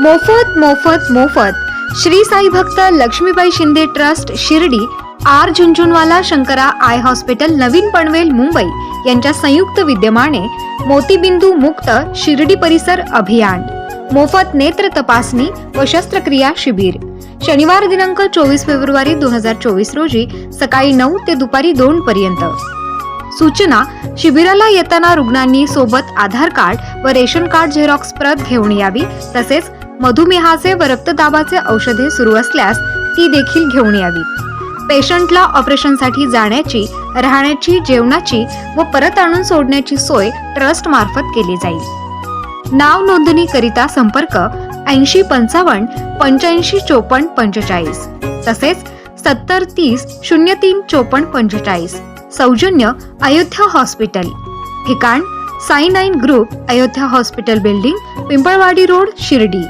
मोफत मोफत मोफत. श्री साई भक्त Lakshmibai Shinde trust Shirdi. R Jhunjhunwala Shankara eye hospital Navin Panvel Mumbai. यांच्या संयुक्त विद्यमाने मोतीबिंदू मुक्त शिर्डी परिसर अभियान. मोफत नेत्र तपासणी व शस्त्रक्रिया शिबिर. शनिवार दिनांक चोवीस फेब्रुवारी दोन हजार चोवीस रोजी सकाळी नऊ ते दुपारी दोन पर्यंत. सूचना शिबिराला येताना रुग्णांनी सोबत आधार कार्ड व रेशन कार्ड झेरॉक्स प्रत घेऊन यावी तसेच मधुमेहाचे व रक्तदाबाचे औषधे सुरू असल्यास ती देखील घेऊन यावी. पेशंटला ऑपरेशनसाठी जाण्याची राहण्याची जेवणाची व परत आणून सोडण्याची सोय ट्रस्ट मार्फत केली जाईल. नाव नोंदणी करिता संपर्क ऐंशी पंचावन्न पंच्याऐंशी चोपन्न पंचेचाळीस तसेच सत्तर तीस शून्य तीन चोपन्न पंचेचाळीस सौजन्य अयोध्या हॉस्पिटल. ठिकाण Sai nine group Ayodhya hospital building Pimpalwadi road Shirdi.